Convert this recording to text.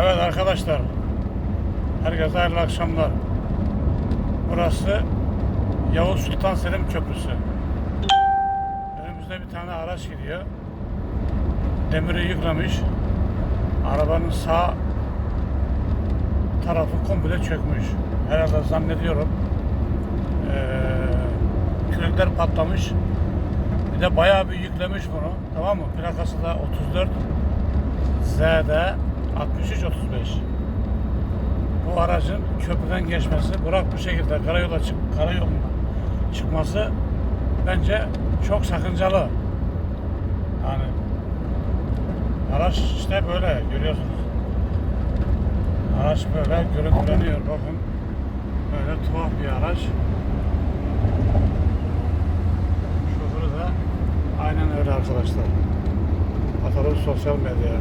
Evet arkadaşlar. Herkese hayırlı akşamlar. Burası Yavuz Sultan Selim Köprüsü. Önümüzde bir tane araç gidiyor. Demiri yıklamış. Arabanın sağ tarafı komple çökmüş. Herhalde zannediyorum. Ee, kürekler patlamış. Bir de bayağı bir yüklemiş bunu. Tamam mı? Plakası da 34 ZD 6335. Bu aracın köprüden geçmesi, Burak bu şekilde karayolda çık, karayoluna çıkması bence çok sakıncalı. Yani araç işte böyle görüyorsunuz. Araç böyle görüntüleniyor. Bakın böyle tuhaf bir araç. Şoförü de aynen öyle arkadaşlar. Atalım sosyal medyaya.